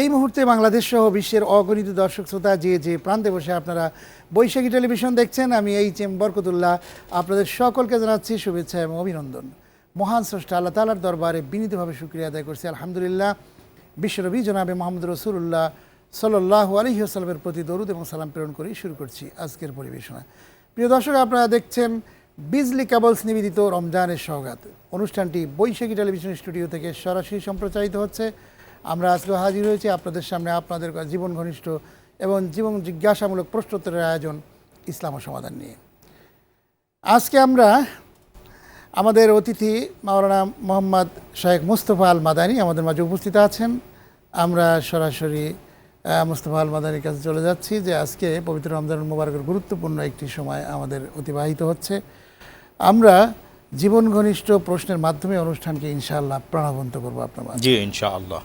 এই মুহূর্তে বাংলাদেশ সহ বিশ্বের অগণিত দর্শক শ্রোতা যে যে প্রান্তে বসে আপনারা বৈশাখী টেলিভিশন দেখছেন, আমি এই চেম বরকতুল্লাহ আপনাদের সকলকে জানাচ্ছি শুভেচ্ছা এবং অভিনন্দন। মহান স্রষ্টা আল্লাহ তালার দরবারে বিনীতভাবে শুক্রিয়া আদায় করছি। আলহামদুলিল্লাহ, বিশ্বনবী জনাবে মোহাম্মদ রসুল্লাহ সাল্লাহ আলহিহাস্লামের প্রতি দরুদ এবং সালাম প্রেরণ করেই শুরু করছি আজকের পরিবেশনা। প্রিয় দর্শক, আপনারা দেখছেন বিজলি কেবলস নিবেদিত রমজানের সৌগাত অনুষ্ঠানটি বৈশাখী টেলিভিশন স্টুডিও থেকে সরাসরি সম্প্রচারিত হচ্ছে। আমরা আজকে হাজির হয়েছি আপনাদের সামনে আপনাদের জীবন ঘনিষ্ঠ এবং জীবন জিজ্ঞাসামূলক প্রশ্নোত্তরের আয়োজন ইসলাম সমাধান নিয়ে। আজকে আমরা আমাদের অতিথি মাওলানা মোহাম্মদ শাহেখ মুস্তফা আল মাদানি আমাদের মাঝে উপস্থিত আছেন। আমরা সরাসরি মুস্তফা আল মাদানির কাছে চলে যাচ্ছি যে আজকে পবিত্র রমজান মুবারকের গুরুত্বপূর্ণ একটি সময় আমাদের অতিবাহিত হচ্ছে। আমরা জীবন ঘনিষ্ঠ প্রশ্নের মাধ্যমে অনুষ্ঠানকে ইনশাআল্লাহ প্রাণবন্ত করব আপনার মাঝে। জি ইনশাআল্লাহ।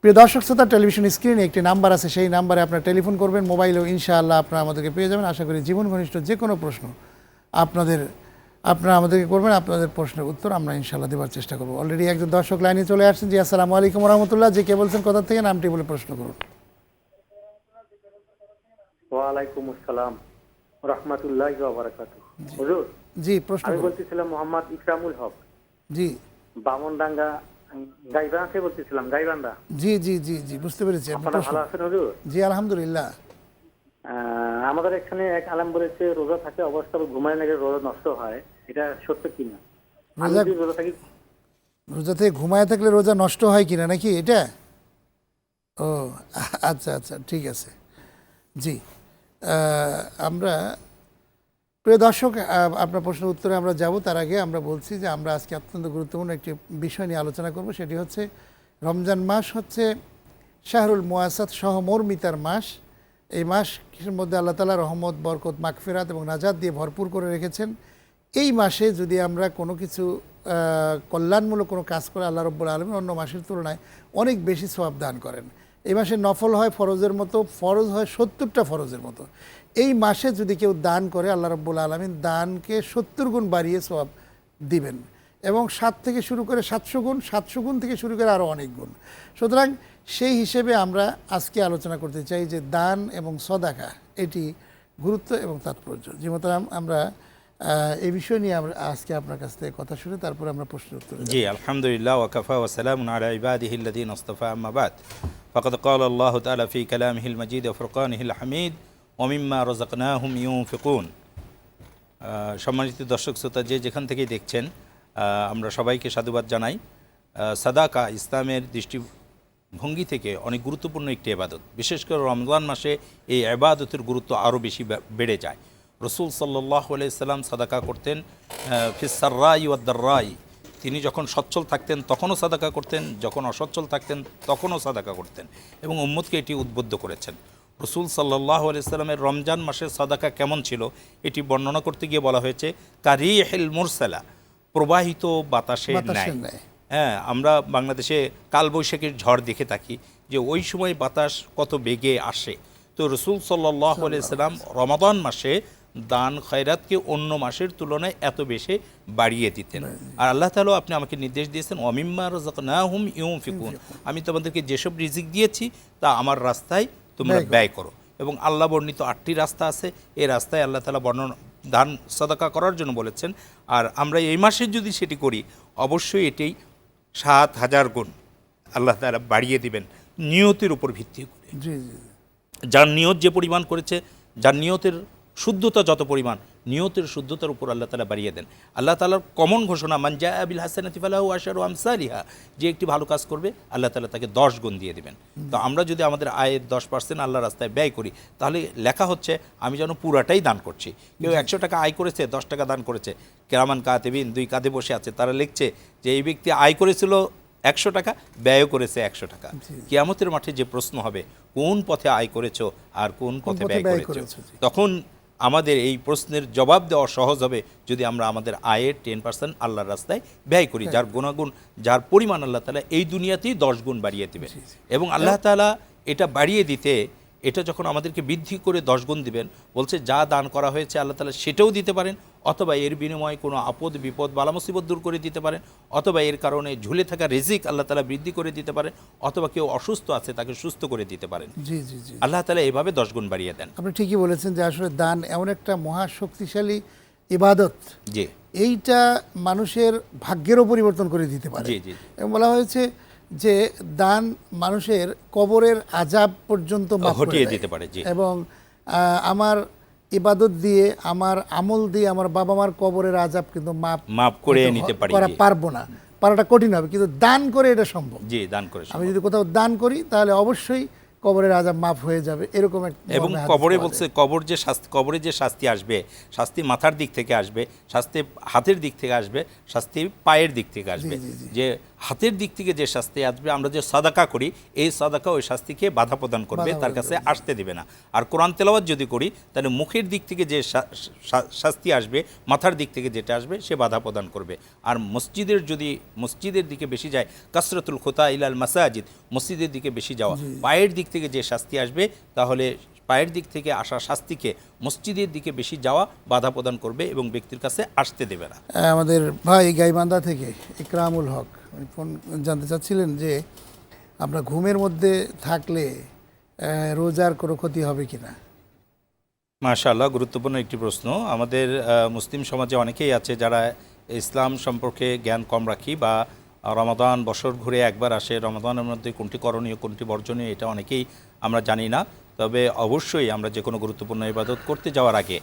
প্রিয় দর্শক শ্রোতা টেলিভিশন স্ক্রিনে একটি নাম্বার আছে। সেই নাম্বারে আপনারা টেলিফোন করবেন মোবাইলেও ইনশাআল্লাহ আপনারা আমাদেরকে পেয়ে যাবেন। আশা করি জীবন ঘনিষ্ঠ যে কোনো প্রশ্ন আপনাদের আপনারা আমাদেরকে করবেন আপনাদের প্রশ্নের উত্তর আমরা ইনশাআল্লাহ দেওয়ার চেষ্টা করব। অলরেডি একজন দর্শক লাইনে চলে আসছেন। জি আসসালামু আলাইকুম রহমতুল্লাহ। যে কে বলছেন কোথা থেকে নামটি বলে প্রশ্ন করুন। ওয়ালাইকুম আসসালাম। রহমতুল্লাহ বারাকাত হুজুর জি প্রশ্ন আমি বলতেছিলাম মোহাম্মদ ইকরামুল হক। জি। বামনডাঙ্গা গাইবান্ধা থেকে বলতেছিলাম গাইবান্ধা। জি জি জি জি বুঝতে পেরেছি আপনি আপনারা ভালো আছেন হুজুর? জি আলহামদুলিল্লাহ। আমাদের এখানে এক আলাম বলেছে রোজা থাকে অবস্থা ঘুমায় নাকি রোজা নষ্ট হয়। এটা সত্য কিনা? রোজা- রোজা থাকি রোজা থেকে ঘুমায় থাকলে রোজা নষ্ট হয় কিনা নাকি এটা? ও আচ্ছা আচ্ছা ঠিক আছে। জি আহ, আমরা প্রিয় দর্শক আপনার প্রশ্নের উত্তরে আমরা যাব। তার আগে আমরা বলছি যে আমরা আজকে অত্যন্ত গুরুত্বপূর্ণ একটি বিষয় নিয়ে আলোচনা করব। সেটি হচ্ছে রমজান মাস হচ্ছে শাহরুল মোয়াসাদ সহমর্মিতার মাস। এই মাসের মধ্যে আল্লাহ তালা রহমত, বরকত, মাগফিরাত এবং নাজাদ দিয়ে ভরপুর করে রেখেছেন। এই মাসে যদি আমরা কোনো কিছু কল্যাণমূলক কোনো কাজ করে আল্লাহ রব্বুল আলমী অন্য মাসের তুলনায় অনেক বেশি সওয়াব দান করেন। এই মাসে নফল হয় ফরজের মতো, ফরজ হয় সত্তরটা ফরজের মতো। এই মাসে যদি কেউ দান করে, আল্লাহ রব্বুল আলমিন দানকে সত্তর গুণ বাড়িয়ে সওয়াব দিবেন এবং সাত থেকে শুরু করে সাতশো গুণ সাতশো গুণ থেকে শুরু করে আরও অনেক গুণ। সুতরাং সেই হিসেবে আমরা আজকে আলোচনা করতে চাই যে দান এবং সদাকা, এটি গুরুত্ব এবং তাৎপর্য। যে মতাম আমরা এই বিষয় নিয়ে আমরা আজকে আপনার কাছ থেকে কথা শুনে তারপর আমরা প্রশ্ন উত্তর জি, আলহামদুলিল্লাহ ওয়াকাফা ওয়াসালাম আলা ইবাদিহি আল্লাযীন ইসতাফা আম্মা বাদ। ফাকাদ ক্বালা আল্লাহু তাআলা ফি কালামিহি আল মাজিদ ওয়া ফুরকানিহি আল হামিদ, ওয়া মিম্মা রাযাকনাহুম ইউনফিকুন সম্মানিত দর্শক শ্রোতা, যে যেখান থেকেই দেখছেন আমরা সবাইকে সাধুবাদ জানাই। সাদাকা ইসলামের দৃষ্টিভঙ্গি থেকে অনেক গুরুত্বপূর্ণ একটি আবাদত বিশেষ করে রমজান মাসে এই আবাদতের গুরুত্ব আরও বেশি বেড়ে যায়। রসুল সাল্লাহ আলাইসাল্লাম সাদাকা করতেন ফিসার্রাই ওয়াদ্দার্রাই তিনি যখন সচ্ছল থাকতেন তখনও সাদাকা করতেন যখন অসচ্ছল থাকতেন তখনও সাদাকা করতেন এবং উম্মদকে এটি উদ্বুদ্ধ করেছেন। রসুল সাল্লাহ আলাইস্লামের রমজান মাসের সাদাকা কেমন ছিল এটি বর্ণনা করতে গিয়ে বলা হয়েছে কারি হেল মুরসালা প্রবাহিত ন্যায়। ন্যায়। হ্যাঁ আমরা বাংলাদেশে কালবৈশাখীর ঝড় দেখে থাকি যে ওই সময় বাতাস কত বেগে আসে। তো রসুল সাল্লাহ আলাইসাল্লাম রমাদান মাসে দান খয়রাতকে অন্য মাসের তুলনায় এত বেশি বাড়িয়ে দিতেন। আর আল্লাহ তাআলা আপনি আমাকে নির্দেশ দিয়েছেন অমিম্মা না হুম ইউম ফিকুন আমি তোমাদেরকে যেসব রিজিক দিয়েছি তা আমার রাস্তায় তোমরা ব্যয় করো। এবং আল্লাহ বর্ণিত আটটি রাস্তা আছে এই রাস্তায় আল্লাহ তালা বর্ণনা দান সদাকা করার জন্য বলেছেন। আর আমরা এই মাসে যদি সেটি করি অবশ্যই এটি সাত হাজার গুণ আল্লাহ তালা বাড়িয়ে দিবেন নিয়তের উপর ভিত্তি করে। যার নিয়ত যে পরিমাণ করেছে যার নিয়তের শুদ্ধতা যত পরিমাণ নিয়তের শুদ্ধতার উপর আল্লাহ তালা বাড়িয়ে দেন। আল্লাহ তালার কমন ঘোষণা মানজা আবিল হাসান আতিফালাহু আশারু আমসারিহা যে একটি ভালো কাজ করবে আল্লাহ তালা তাকে দশ গুণ দিয়ে দেবেন। তো আমরা যদি আমাদের আয়ের দশ পার্সেন্ট আল্লাহ রাস্তায় ব্যয় করি তাহলে লেখা হচ্ছে আমি যেন পুরাটাই দান করছি। কেউ একশো টাকা আয় করেছে দশ টাকা দান করেছে। কেরামান কাতেবিন দুই কাঁধে বসে আছে তারা লিখছে যে এই ব্যক্তি আয় করেছিল একশো টাকা ব্যয় করেছে একশো টাকা। কিয়ামতের মাঠে যে প্রশ্ন হবে কোন পথে আয় করেছ আর কোন পথে ব্যয় করেছ, তখন আমাদের এই প্রশ্নের জবাব দেওয়া সহজ হবে যদি আমরা আমাদের আয়ের টেন পার্সেন্ট আল্লাহর রাস্তায় ব্যয় করি যার গুণাগুণ যার পরিমাণ আল্লাহ তালা এই দুনিয়াতেই দশ গুণ বাড়িয়ে দেবে। এবং আল্লাহ তালা এটা বাড়িয়ে দিতে এটা যখন আমাদেরকে বৃদ্ধি করে দশ গুণ দিবেন বলছে যা দান করা হয়েছে আল্লাহ তালা সেটাও দিতে পারেন অথবা এর বিনিময়ে কোনো আপদ বিপদ বালা মুসিবত দূর করে দিতে পারেন অথবা এর কারণে ঝুলে থাকা রিজিক আল্লাহ তালা বৃদ্ধি করে দিতে পারেন অথবা কেউ অসুস্থ আছে তাকে সুস্থ করে দিতে পারেন। জি জি জি। আল্লাহ তালা এভাবে দশ গুণ বাড়িয়ে দেন। আপনি ঠিকই বলেছেন যে আসলে দান এমন একটা মহা শক্তিশালী ইবাদত। জি। এইটা মানুষের ভাগ্যেরও পরিবর্তন করে দিতে পারে। জি, জি। এবং বলা হয়েছে যে দান মানুষের কবরের আজাব পর্যন্ত হটিয়ে। দিতে পারে। এবং আমার ইবাদত দিয়ে আমার আমল দিয়ে আমার বাবা মার কবরের আজাব কিন্তু মাপ মাফ করে নিতে পারি, করা পারব না পারাটা কঠিন হবে কিন্তু দান করে এটা সম্ভব জি দান করে আমি যদি কোথাও দান করি তাহলে অবশ্যই কবরের আজাব মাফ হয়ে যাবে এরকম এবং কবরে বলছে কবর যে শাস্তি কবরে যে শাস্তি আসবে শাস্তি মাথার দিক থেকে আসবে শাস্তি হাতের দিক থেকে আসবে শাস্তি পায়ের দিক থেকে আসবে। যে হাতের দিক থেকে যে শাস্তি আসবে আমরা যে সাদাকা করি এই সাদাকা ওই শাস্তিকে বাধা প্রদান করবে তার কাছে আসতে দিবে না। আর কোরআন তেলাওয়াত যদি করি তাহলে মুখের দিক থেকে যে শাস্তি আসবে মাথার দিক থেকে যেটা আসবে সে বাধা প্রদান করবে। আর মসজিদের যদি মসজিদের দিকে বেশি যায় কাসরতুল খোতা ইলাল মাসাজিদ মসজিদের দিকে বেশি যাওয়া পায়ের দিক থেকে যে শাস্তি আসবে তাহলে পায়ের দিক থেকে আসা শাস্তিকে মসজিদের দিকে বেশি যাওয়া বাধা প্রদান করবে এবং ব্যক্তির কাছে আসতে দেবে না। আমাদের ভাই গাইবান্ধা থেকে ইকরামুল হক ফোন জানতে চাচ্ছিলেন যে আমরা ঘুমের মধ্যে থাকলে রোজার কোনো ক্ষতি হবে কিনা? মাশাআল্লাহ গুরুত্বপূর্ণ একটি প্রশ্ন। আমাদের মুসলিম সমাজে অনেকেই আছে যারা ইসলাম সম্পর্কে জ্ঞান কম রাখি বা রমাদান বছর ঘুরে একবার আসে। রমাদানের মধ্যে কোনটি করণীয় কোনটি বর্জনীয় এটা অনেকেই আমরা জানি না। তবে অবশ্যই আমরা যে কোনো গুরুত্বপূর্ণ ইবাদত করতে যাওয়ার আগে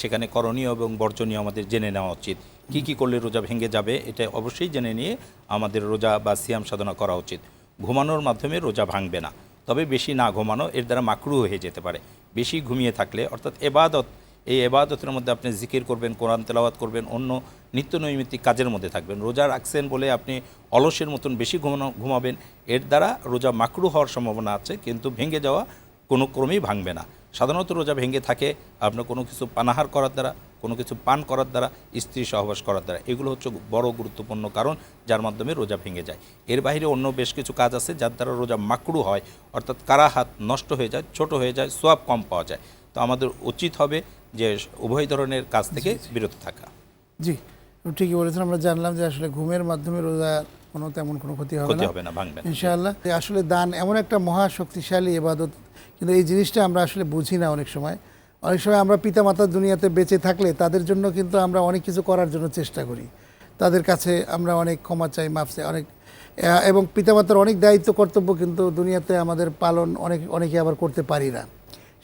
সেখানে করণীয় এবং বর্জনীয় আমাদের জেনে নেওয়া উচিত। কি কি করলে রোজা ভেঙে যাবে এটা অবশ্যই জেনে নিয়ে আমাদের রোজা বা সিয়াম সাধনা করা উচিত। ঘুমানোর মাধ্যমে রোজা ভাঙবে না, তবে বেশি না ঘুমানো এর দ্বারা মাকরু হয়ে যেতে পারে। বেশি ঘুমিয়ে থাকলে, অর্থাৎ এবাদত, এই এবাদতের মধ্যে আপনি জিকির করবেন, কোরআন তেলাওয়াত করবেন, অন্য নিত্য নৈমিত্তিক কাজের মধ্যে থাকবেন। রোজা রাখছেন বলে আপনি অলসের মতন বেশি ঘুমানো, ঘুমাবেন, এর দ্বারা রোজা মাকরু হওয়ার সম্ভাবনা আছে, কিন্তু ভেঙে যাওয়া কোনো ক্রমেই ভাঙবে না। সাধারণত রোজা ভেঙে থাকে আপনার কোনো কিছু পানাহার করার দ্বারা কোনো কিছু পান করার দ্বারা স্ত্রী সহবাস করার দ্বারা। এগুলো হচ্ছে বড় গুরুত্বপূর্ণ কারণ যার মাধ্যমে রোজা ভেঙে যায়। এর বাইরে অন্য বেশ কিছু কাজ আছে যার দ্বারা রোজা মাকড়ু হয় অর্থাৎ কারা হাত নষ্ট হয়ে যায় ছোট হয়ে যায় সোয়াব কম পাওয়া যায়। তো আমাদের উচিত হবে যে উভয় ধরনের কাজ থেকে বিরত থাকা। জি ঠিকই বলেছেন। আমরা জানলাম যে আসলে ঘুমের মাধ্যমে রোজা কোনো তেমন কোনো ক্ষতি হবে না। ইনশাআল্লাহ। আসলে দান এমন একটা মহা শক্তিশালী এবাদত কিন্তু এই জিনিসটা আমরা আসলে বুঝি না অনেক সময়। অনেক সময় আমরা পিতামাতার দুনিয়াতে বেঁচে থাকলে তাদের জন্য কিন্তু আমরা অনেক কিছু করার জন্য চেষ্টা করি। তাদের কাছে আমরা অনেক ক্ষমা চাই, মাফ চাই, অনেক এবং পিতামাতার অনেক দায়িত্ব, কর্তব্য কিন্তু দুনিয়াতে আমাদের পালন অনেক, অনেকে আবার করতে পারি না।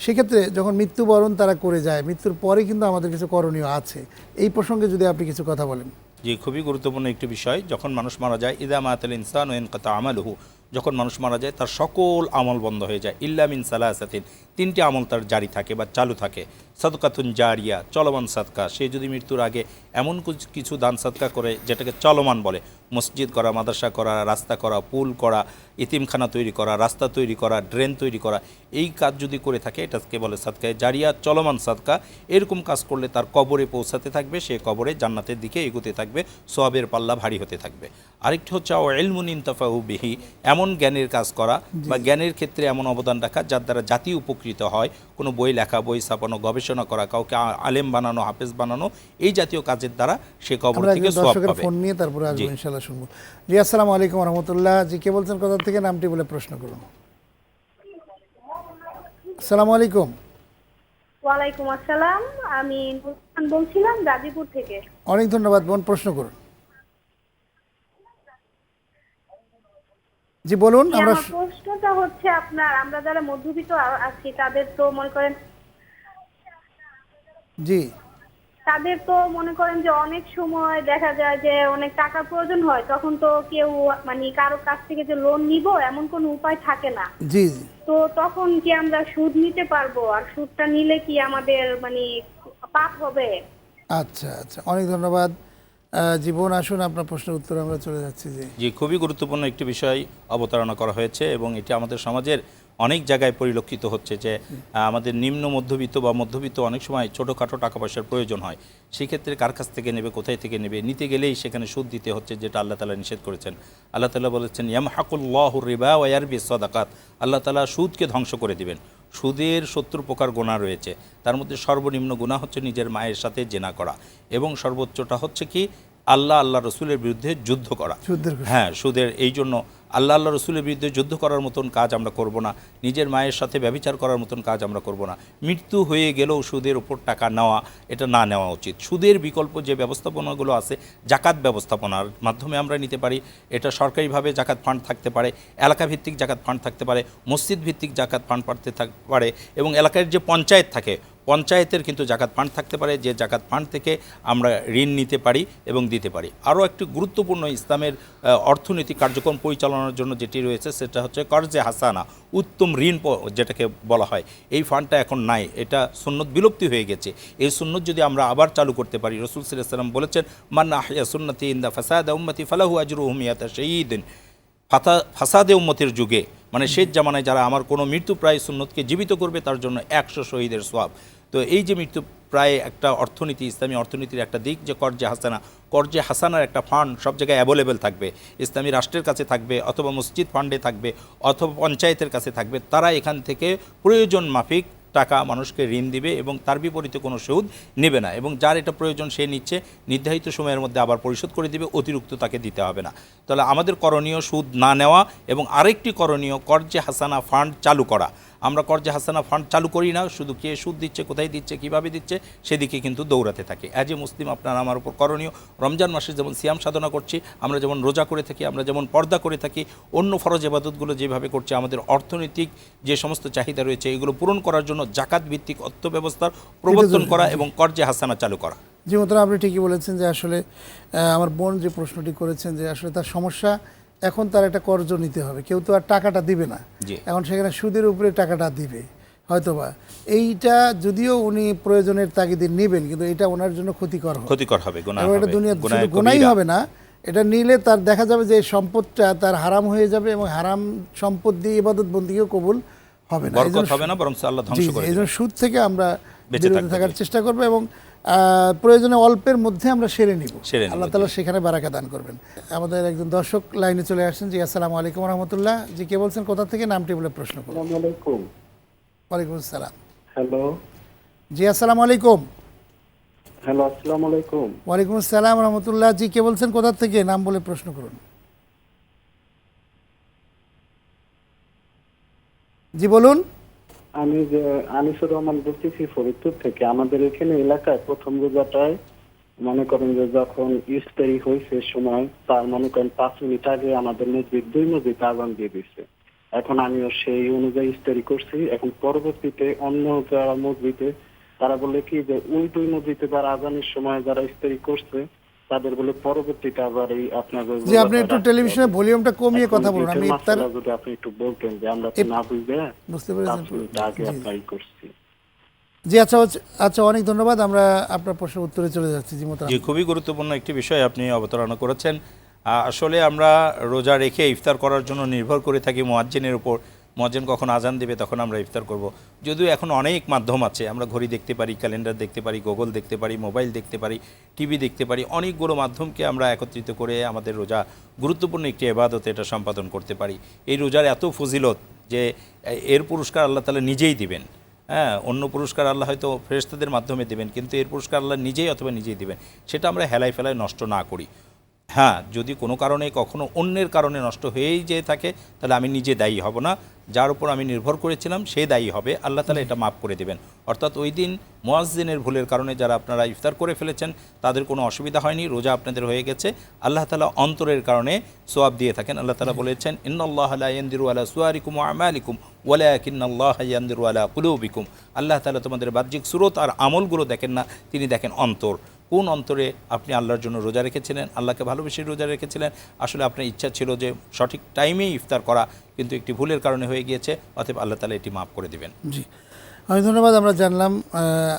সেক্ষেত্রে যখন মৃত্যুবরণ তারা করে যায়, মৃত্যুর পরে কিন্তু আমাদের কিছু করণীয় আছে। এই প্রসঙ্গে যদি আপনি কিছু কথা বলেন। জি, খুবই গুরুত্বপূর্ণ একটি বিষয়। যখন মানুষ মারা যায়, ইদা মাতাল ইনসান ওয়েন কথা আমালহু। যখন মানুষ মারা যায়, তার সকল আমল বন্ধ হয়ে যায়। ইল্লামিন সালাসাতিন। তিনটি আমল তার জারি থাকে বা চালু থাকে। সদকাতুন জারিয়া চলমান সাদকা। সে যদি মৃত্যুর আগে এমন কুছ- দান সাদকা করে যেটাকে চলমান বলে মসজিদ করা মাদ্রাসা করা রাস্তা করা পুল করা ইতিমখানা তৈরি করা রাস্তা তৈরি করা ড্রেন তৈরি করা এই কাজ যদি করে থাকে এটাকে বলে সাদকায় জারিয়া চলমান সাদকা এরকম কাজ করলে তার কবরে পৌঁছাতে থাকবে সে কবরে জান্নাতের দিকে এগোতে থাকবে সোয়াবের পাল্লা ভারী হতে থাকবে। আরেকটি হচ্ছে ও এলমুন ইনতাফাউ বিহি এমন জ্ঞানের কাজ করা বা জ্ঞানের ক্ষেত্রে এমন অবদান রাখা যার দ্বারা জাতি উপকৃত হয়। কোনো বই লেখা বই ছাপানো গবেষণা করা কাউকে আলেম বানানো হাফেজ বানানো এই জাতীয় কাজের দ্বারা সে কবর থেকে সোয়াব পাবে। ফোন নিয়ে তারপরে আসব জি। ইনশাল্লাহ শুনব। জি আসসালামু আলাইকুম রহমতুল্লাহ জি কে বলছেন? কোথা থেকে? নামটি বলে প্রশ্ন করুন। আসসালামু আলাইকুম। ওয়ালাইকুম আসসালাম। আমি বলছিলাম গাজীপুর থেকে। অনেক ধন্যবাদ বোন প্রশ্ন করুন। জি বলুন আমরা প্রশ্নটা হচ্ছে আপনার আমরা যারা মধ্যবিত্ত আছি তাদের তো মনে করেন জি। তাদের তো মনে করেন যে অনেক সময় দেখা যায় যে অনেক টাকার প্রয়োজন হয় তখন তো কেউ মানে কারও কাছ থেকে যে লোন নিব এমন কোনো উপায় থাকে না। জি জি। তো তখন কি আমরা সুদ নিতে পারব? আর সুদটা নিলে কি আমাদের মানে পাপ হবে? আচ্ছা আচ্ছা। অনেক ধন্যবাদ। আহ, জীবন আসুন আপনার প্রশ্নের উত্তর আমরা চলে যাচ্ছি জি। জি খুবই গুরুত্বপূর্ণ একটি বিষয় অবতারণা করা হয়েছে এবং এটি আমাদের সমাজের অনেক জায়গায় পরিলক্ষিত হচ্ছে যে আমাদের নিম্ন মধ্যবিত্ত বা মধ্যবিত্ত অনেক সময় ছোটোখাটো টাকা পয়সার প্রয়োজন হয়। সেক্ষেত্রে কার কাছ থেকে নেবে কোথায় থেকে নেবে নিতে গেলেই সেখানে সুদ দিতে হচ্ছে যেটা আল্লাহ তালা নিষেধ করেছেন। আল্লাহ তালা বলেছেন ইয়াম হাকুল্লাহ রিবা ওয়ারবি সদাকাত। আল্লাহ তালা সুদকে ধ্বংস করে দিবেন। সুদের সত্তর প্রকার গোনা রয়েছে। তার মধ্যে সর্বনিম্ন গুণা হচ্ছে নিজের মায়ের সাথে জেনা করা এবং সর্বোচ্চটা হচ্ছে কি আল্লাহ আল্লাহ রসুলের বিরুদ্ধে যুদ্ধ করা। হ্যাঁ সুদের এই জন্য আল্লাহ আল্লাহ রসুলের বিরুদ্ধে যুদ্ধ করার মতন কাজ আমরা করব না। নিজের মায়ের সাথে ব্যবচার করার মতন কাজ আমরা করব না। মৃত্যু হয়ে গেলেও সুদের উপর টাকা নেওয়া, এটা না নেওয়া উচিত। সুদের বিকল্প যে ব্যবস্থাপনাগুলো আছে, জাকাত ব্যবস্থাপনার মাধ্যমে আমরা নিতে পারি। এটা সরকারিভাবে জাকাত ফান্ড থাকতে পারে এলাকা ভিত্তিক জাকাত ফান্ড থাকতে পারে মসজিদ ভিত্তিক জাকাত ফান্ড পাঠতে থাকতে পারে এবং এলাকার যে পঞ্চায়েত থাকে পঞ্চায়েতের কিন্তু জাকাত ফান্ড থাকতে পারে, যে জাকাত ফান্ড থেকে আমরা ঋণ নিতে পারি এবং দিতে পারি। আরও একটি গুরুত্বপূর্ণ ইসলামের অর্থনৈতিক কার্যক্রম পরিচালনার জন্য যেটি রয়েছে সেটা হচ্ছে কর্জে হাসানা, উত্তম ঋণ যেটাকে বলা হয়। এই ফান্ডটা এখন নাই, এটা সুন্নত বিলুপ্তি হয়ে গেছে। এই সুন্নত যদি আমরা আবার চালু করতে পারি, রসুল সাল্লাম বলেছেন মান্না আহিয়া সুন্নতি ইন্দা ফাসাদ উম্মতি ফালাহু আজরু হুমিয়াতা শহীদিন। ফাতা, ফাসাদে উম্মতের যুগে মানে শেষ জামানায় যারা আমার কোনো মৃত্যু প্রায় সুন্নতকে জীবিত করবে, তার জন্য একশো শহীদের সোয়াব। তো এই যে মৃত্যু প্রায় একটা অর্থনীতি, ইসলামী অর্থনীতির একটা দিক, যে কর্জে হাসানা, কর্জে হাসানার একটা ফান্ড সব জায়গায় অ্যাভেলেবেল থাকবে। ইসলামী রাষ্ট্রের কাছে থাকবে, অথবা মসজিদ ফান্ডে থাকবে, অথবা পঞ্চায়েতের কাছে থাকবে, তারা এখান থেকে প্রয়োজন মাফিক টাকা মানুষকে ঋণ দিবে এবং তার বিপরীতে কোনো সুদ নেবে না এবং যার এটা প্রয়োজন সে নিচ্ছে, নির্ধারিত সময়ের মধ্যে আবার পরিশোধ করে দিবে, অতিরিক্ত তাকে দিতে হবে না। তাহলে আমাদের করণীয় সুদ না নেওয়া এবং আরেকটি করণীয় কর্জে হাসানা ফান্ড চালু করা। আমরা কর্জে হাসানা ফান্ড চালু করি না, শুধু কে সুদ দিচ্ছে, কোথায় দিচ্ছে, কীভাবে দিচ্ছে, সেদিকে কিন্তু দৌড়াতে থাকে। অ্যাজ এ মুসলিম আপনার আমার উপর করণীয়। রমজান মাসে যেমন সিয়াম সাধনা করছি, আমরা যেমন রোজা করে থাকি, আমরা যেমন পর্দা করে থাকি, অন্য ফরজ এবাদতগুলো যেভাবে করছে, আমাদের অর্থনৈতিক যে সমস্ত চাহিদা রয়েছে, এগুলো পূরণ করার জন্য জাকাত ভিত্তিক অর্থ ব্যবস্থার প্রবর্তন করা এবং কর্জে হাসানা চালু করা। জি মতো আপনি ঠিকই বলেছেন যে আসলে আমার বোন যে প্রশ্নটি করেছেন যে আসলে তার সমস্যা এখন তার একটা কর্জ নিতে হবে। কেউ তো আর টাকাটা দিবে না। এখন সেখানে সুদের উপরে টাকাটা দিবে হয়তোবা। এইটা যদিও উনি প্রয়োজনের তাগিদে নেবেন কিন্তু এটা ওনার জন্য ক্ষতিকর হবে। ক্ষতিকর হবে এটা দুনিয়া গুনাই। হবে না এটা নিলে তার দেখা যাবে যে সম্পদটা তার হারাম হয়ে যাবে এবং হারাম সম্পদ দিয়ে ইবাদত বন্দিও কবুল হবে না। এই বরকত জন্য হবে না বরং আল্লাহ ধ্বংস করে এই জন্য সুদ থেকে আমরা বিরত থাকার চেষ্টা করব এবং প্রয়োজনে অল্পের মধ্যে আমরা সেরে নিব। আল্লাহ তালা সেখানে বারাকা দান করবেন। আমাদের একজন দর্শক লাইনে চলে আসছেন জি আসসালামু আলাইকুম রহমতুল্লাহ। জি কে বলছেন? কোথা থেকে? নামটি বলে প্রশ্ন করুন। ওয়ালাইকুম আসসালাম। হ্যালো। জি আসসালামু আলাইকুম। হ্যালো আসসালামু আলাইকুম। ওয়ালাইকুম আসসালাম রহমতুল্লাহ। জি কে বলছেন? কোথা থেকে? নাম বলে প্রশ্ন করুন। জি বলুন। আমি যে আনিসুর রহমান বলতেছি ফরিদপুর থেকে। আমাদের এখানে এলাকায় প্রথম রোজাটায় মনে করেন যে যখন ইস্তারি হয়েছে সময়, তার মনে করেন পাঁচ মিনিট আগে আমাদের মসজিদ, দুই মসজিদ আজান দিয়ে দিচ্ছে এখন আমিও সেই অনুযায়ী ইস্তারি করছি। এখন পরবর্তীতে অন্য যারা মসজিদে, তারা বলে কি যে ওই দুই মসজিদে যারা আজানের সময় যারা ইস্তারি করছে তাদের বলে পরবর্তীতে আবার এই আপনাদের জি আপনি একটু টেলিভিশনের ভলিউমটা কমিয়ে কথা বলুন আমি ইফতার যদি আপনি একটু বলতেন যে আমরা তো না বুঝবে বুঝতে পেরেছেন। আগে জি, অ্যাপ্লাই করছি। জি আচ্ছা আচ্ছা, আচ্ছা অনেক ধন্যবাদ। আমরা আপনার প্রশ্নের উত্তরে চলে যাচ্ছি জি জি খুবই গুরুত্বপূর্ণ একটি বিষয় আপনি অবতারণা করেছেন। আসলে আমরা রোজা রেখে ইফতার করার জন্য নির্ভর করে থাকি মোয়াজ্জিনের উপর। মোয়াজ্জিন কখন আজান দেবে, তখন আমরা ইফতার করব। যদিও এখন অনেক মাধ্যম আছে, আমরা ঘড়ি দেখতে পারি, ক্যালেন্ডার দেখতে পারি, গুগল দেখতে পারি, মোবাইল দেখতে পারি, টিভি দেখতে পারি, অনেকগুলো মাধ্যমকে আমরা একত্রিত করে আমাদের রোজা, গুরুত্বপূর্ণ একটি এবাদত এটা সম্পাদন করতে পারি। এই রোজার এত ফজিলত যে এর পুরস্কার আল্লাহ তালা নিজেই দিবেন। হ্যাঁ অন্য পুরস্কার আল্লাহ হয়তো ফেরেশতাদের মাধ্যমে দেবেন, কিন্তু এর পুরস্কার আল্লাহ নিজেই অথবা নিজেই দেবেন, সেটা আমরা হেলায় ফেলায় নষ্ট না করি। হ্যাঁ যদি কোনো কারণে কখনো অন্যের কারণে নষ্ট হয়েই যেয়ে থাকে, তাহলে আমি নিজে দায়ী হব না। যার উপর আমি নির্ভর করেছিলাম, সে দায়ী হবে। আল্লাহ তালা এটা মাফ করে দেবেন। অর্থাৎ ওই দিন মোয়াজ্জিনের ভুলের কারণে যারা আপনারা ইফতার করে ফেলেছেন, তাদের কোনো অসুবিধা হয়নি, রোজা আপনাদের হয়ে গেছে। আল্লাহ তালা অন্তরের কারণে সোয়াব দিয়ে থাকেন। আল্লাহ তালা বলেছেন আলা সুয়ারিকুম আমালিকুম, ওয়ালাকিন্নাল্লাহ ইয়ান্দিরু আলা আল্লাহ তালা তোমাদের বাহ্যিক সুরত আর আমলগুলো দেখেন না, তিনি দেখেন অন্তর। কোন অন্তরে আপনি আল্লাহর জন্য রোজা রেখেছিলেন? আল্লাহকে ভালোবেসে রোজা রেখেছিলেন? আসলে আপনার ইচ্ছা ছিল যে সঠিক টাইমেই ইফতার করা কিন্তু একটি ভুলের কারণে হয়ে গিয়েছে অতএব আল্লাহ তালা এটি মাফ করে দিবেন। জি। অনেক ধন্যবাদ আমরা জানলাম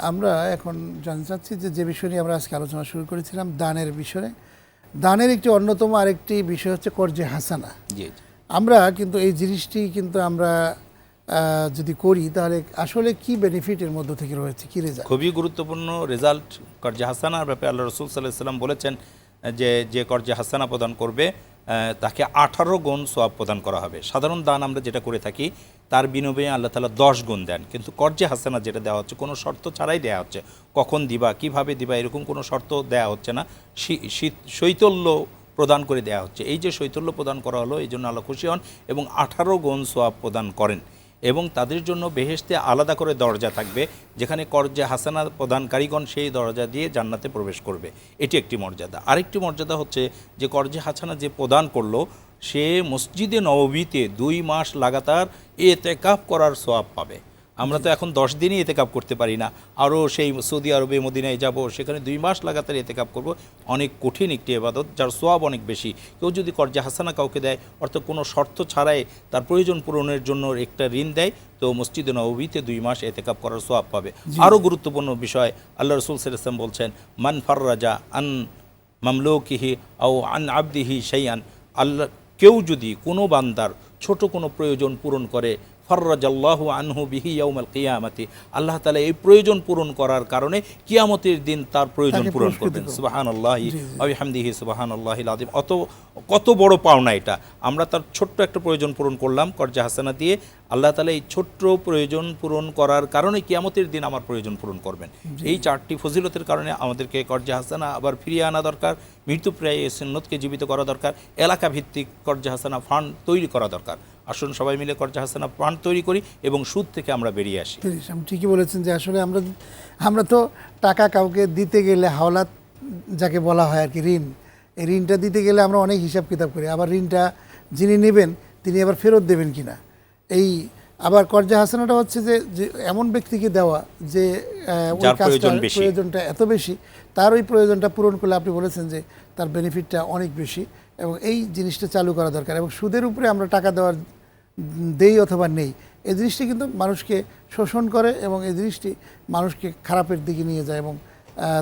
আমরা এখন জানতে চাচ্ছি যে যে বিষয় নিয়ে আমরা আজকে আলোচনা শুরু করেছিলাম দানের বিষয়ে। দানের একটি অন্যতম আরেকটি বিষয় হচ্ছে কর্জে হাসানা। আমরা কিন্তু এই জিনিসটি কিন্তু আমরা যদি করি, তাহলে আসলে কি বেনিফিটের মধ্য থেকে রয়েছে? কি রেজাল্ট খুবই গুরুত্বপূর্ণ রেজাল্ট কর্জে হাসানার ব্যাপারে আল্লাহ রসুল সাল্লাহ সাল্লাম বলেছেন, যে যে কর্জে হাসানা প্রদান করবে তাকে আঠারো গুণ সোয়াব প্রদান করা হবে। সাধারণ দান আমরা যেটা করে থাকি, তার বিনিময়ে আল্লাহ তালা দশ গুণ দেন। কিন্তু কর্জে হাসানা যেটা দেওয়া হচ্ছে, কোনো শর্ত ছাড়াই দেওয়া হচ্ছে। কখন দিবা, কীভাবে দিবা, এরকম কোনো শর্ত দেওয়া হচ্ছে না। শীত শৈতল্য প্রদান করে দেওয়া হচ্ছে। এই যে শৈতল্য প্রদান করা হলো, এই জন্য আল্লাহ খুশি হন এবং আঠারো গুণ সোয়াব প্রদান করেন। এবং তাদের জন্য বেহেস্তে আলাদা করে দরজা থাকবে, যেখানে করজে হাসানা প্রদানকারীগণ সেই দরজা দিয়ে জান্নাতে প্রবেশ করবে। এটি একটি মর্যাদা। আরেকটি মর্যাদা হচ্ছে যে করজে হাসানা যে প্রদান করল, সে মসজিদে নববীতে দুই মাস লাগাতার এতেকাফ করার সোয়াব পাবে। আমরা তো এখন দশ দিনই এতেকাপ করতে পারি না। আরও সেই সৌদি আরবে মদিনায় যাব সেখানে দুই মাস লাগাতার এতেকাপ করব। অনেক কঠিন একটি এবাদত যার সোয়াব অনেক বেশি। কেউ যদি কর্জা হাসানা কাউকে দেয় অর্থাৎ কোনো শর্ত ছাড়াই তার প্রয়োজন পূরণের জন্য একটা ঋণ দেয় তো মসজিদে নবীতে দুই মাস এতেকাপ করার সোয়াব পাবে। আরও গুরুত্বপূর্ণ বিষয় আল্লাহ রসুল সাল্লাম বলছেন মান ফাররাজা আন মামলুকিহি আও আন আবদিহি সেইয়ান আল্লাহ কেউ যদি কোনো বান্দার ছোট কোনো প্রয়োজন পূরণ করে ফর্রাজাল্লাহু আনহু বিহি ইয়াউমাল কিয়ামাতি। আল্লাহ তাআলা এই প্রয়োজন পূরণ করার কারণে কিয়ামতের দিন তার প্রয়োজন পূরণ করবেন। করবেন। সুবহানাল্লাহি জি, জি। ওয়া বিহামদিহি সুবহানাল্লাহিল আযীম। অত কত বড় পাওনা এটা। আমরা তার ছোট্ট একটা প্রয়োজন পূরণ করলাম কর্জা হাসানা দিয়ে। আল্লাহ তাআলা এই ছোট্ট প্রয়োজন পূরণ করার কারণে কিয়ামতের দিন আমার প্রয়োজন পূরণ করবেন। এই চারটি ফজিলতের কারণে আমাদেরকে কর্জা হাসানা আবার ফিরিয়ে আনা দরকার। মৃত্যুপ্রায় এই সুন্নতকে জীবিত করা দরকার এলাকা ভিত্তিক কর্জা হাসানা ফান্ড তৈরি করা দরকার। আসুন সবাই মিলে কর্জা হাসানা ফান্ড তৈরি করি এবং সুদ থেকে আমরা বেরিয়ে আসি। ঠিকই বলেছেন যে আসলে আমরা আমরা তো টাকা কাউকে দিতে গেলে হাওলাত যাকে বলা হয় আর কি, ঋণ। এই ঋণটা দিতে গেলে আমরা অনেক হিসাব কিতাব করি। আবার ঋণটা যিনি নেবেন, তিনি আবার ফেরত দেবেন কিনা? এই আবার কর্জা হাসানাটা হচ্ছে যে যে এমন ব্যক্তিকে দেওয়া যে আহ, ওই কাজটার প্রয়োজনটা এত বেশি তার ওই প্রয়োজনটা পূরণ করলে আপনি বলেছেন যে তার বেনিফিটটা অনেক বেশি এবং এই জিনিসটা চালু করা দরকার এবং সুদের উপরে আমরা টাকা দেওয়ার দেই অথবা নেই এই জিনিসটি কিন্তু মানুষকে শোষণ করে এবং এই জিনিসটি মানুষকে খারাপের দিকে নিয়ে যায় এবং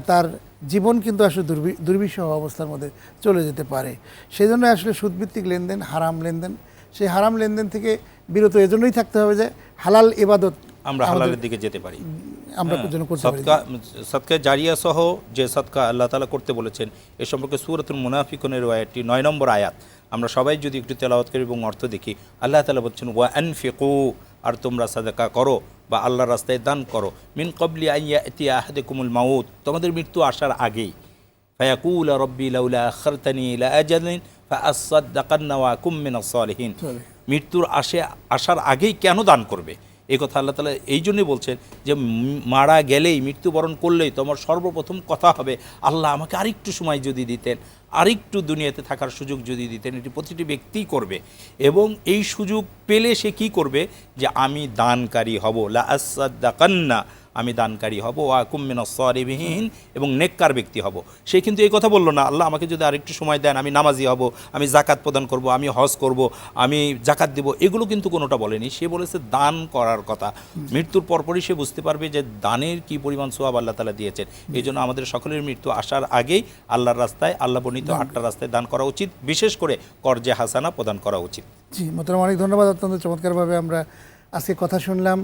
তার জীবন কিন্তু আসলে দুর্বি দুর্বিষহ অবস্থার মধ্যে চলে যেতে পারে। সেই জন্য আসলে সুদভিত্তিক লেনদেন হারাম লেনদেন সেই হারাম লেনদেন থেকে বিরত এজন্যই থাকতে হবে যে হালাল ইবাদত আমরা হালালের দিকে যেতে পারি। আমরা হ্যাঁ, যেন করতে পারি। সৎকা জারিয়া সহ যে সৎকা আল্লাহ তালা করতে বলেছেন এ সম্পর্কে সুরাতুল মুনাফিকনের আয়াতটি নয় নম্বর আয়াত। আমরা সবাই যদি একটু তেলাওয়াত করি এবং অর্থ দেখি আল্লাহ তালা বলছেন ওয়া আনফিকু আর তোমরা সাদাকা করো বা আল্লাহর রাস্তায় দান করো। মিন কবলি আইয়া ইতিয়া আহাদে কুমুল মাউত। তোমাদের মৃত্যু আসার আগেই। ফায়াকুল রব্বি লাউলা আখারতানি ইলা আজালিন ফাআসাদ্দাকান্না ওয়া আকুম মিনাস সালিহিন। চলে। মৃত্যুর আসে, আসার আগেই কেন দান করবে? এই কথা আল্লাহ তালা এই জন্যই বলছেন যে, মারা গেলেই, মৃত্যুবরণ করলেই তোমার সর্বপ্রথম কথা হবে, আল্লাহ আমাকে আরেকটু সময় যদি দিতেন, আরেকটু দুনিয়াতে থাকার সুযোগ যদি দিতেন, এটি প্রতিটি ব্যক্তিই করবে। এবং এই সুযোগ পেলে সে কি করবে? যে, আমি দানকারী হব। লা আসাদ্দাকান্না আমি দানকারী হব ওয়া কুম্মিন সরিবিহীন এবং নেককার ব্যক্তি হব। সে কিন্তু এই কথা বলল না আল্লাহ আমাকে যদি আরেকটু সময় দেন আমি নামাজি হব আমি জাকাত প্রদান করব আমি হজ করব আমি জাকাত দেব এগুলো কিন্তু কোনোটা বলেনি। সে বলেছে দান করার কথা। মৃত্যুর পরপরই সে বুঝতে পারবে যে দানের কি পরিমাণ সোয়াব আল্লাহ তালা দিয়েছেন। এই জন্য আমাদের সকলের মৃত্যু আসার আগেই আল্লাহর রাস্তায় আল্লাহ বর্ণিত আটটা রাস্তায় দান করা উচিত বিশেষ করে কর্জে হাসানা প্রদান করা উচিত। জি মোতারাম অনেক ধন্যবাদ অত্যন্ত চমৎকারভাবে আমরা আজকে কথা শুনলাম।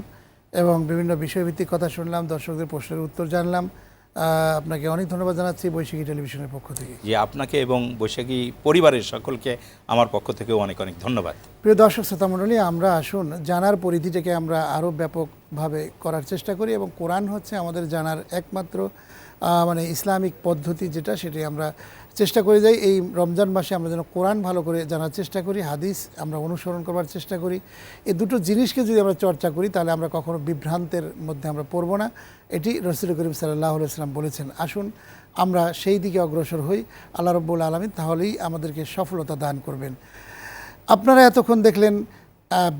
এবং বিভিন্ন বিষয়ভিত্তিক কথা শুনলাম দর্শকদের প্রশ্নের উত্তর জানলাম। আপনাকে অনেক ধন্যবাদ জানাচ্ছি বৈশাখী টেলিভিশনের পক্ষ থেকে। যে আপনাকে এবং বৈশাখী পরিবারের সকলকে আমার পক্ষ থেকেও অনেক অনেক ধন্যবাদ। প্রিয় দর্শক শ্রোতা মণ্ডলী আমরা আসুন জানার পরিধিটাকে আমরা আরও ব্যাপকভাবে করার চেষ্টা করি এবং কোরআন হচ্ছে আমাদের জানার একমাত্র মানে ইসলামিক পদ্ধতি যেটা সেটি আমরা চেষ্টা করে যাই। এই রমজান মাসে আমরা যেন কোরআন ভালো করে জানার চেষ্টা করি, হাদিস আমরা অনুসরণ করবার চেষ্টা করি। এই দুটো জিনিসকে যদি আমরা চর্চা করি, তাহলে আমরা কখনো বিভ্রান্তের মধ্যে আমরা পড়ব না। এটি রসুল করিম সাল্লাহ সাল্লাম বলেছেন, আসুন, আমরা সেই দিকে অগ্রসর হই। আল্লাহ রব্বুল আলমিন তাহলেই আমাদেরকে সফলতা দান করবেন। আপনারা এতক্ষণ দেখলেন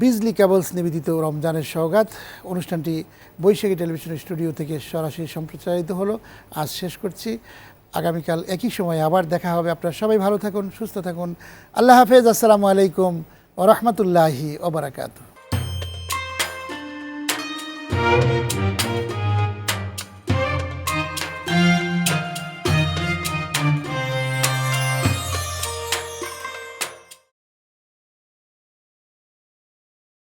বিজলি কেবলস নিবেদিত রমজানের সৌগাত অনুষ্ঠানটি বৈশাখী টেলিভিশন স্টুডিও থেকে সরাসরি সম্প্রচারিত হলো। আজ শেষ করছি। আগামীকাল একই সময় আবার দেখা হবে। আপনারা সবাই ভালো থাকুন, সুস্থ থাকুন। আল্লাহ হাফেজ। আসসালামু আলাইকুম ও রহমতুল্লাহি ওবরাকাতু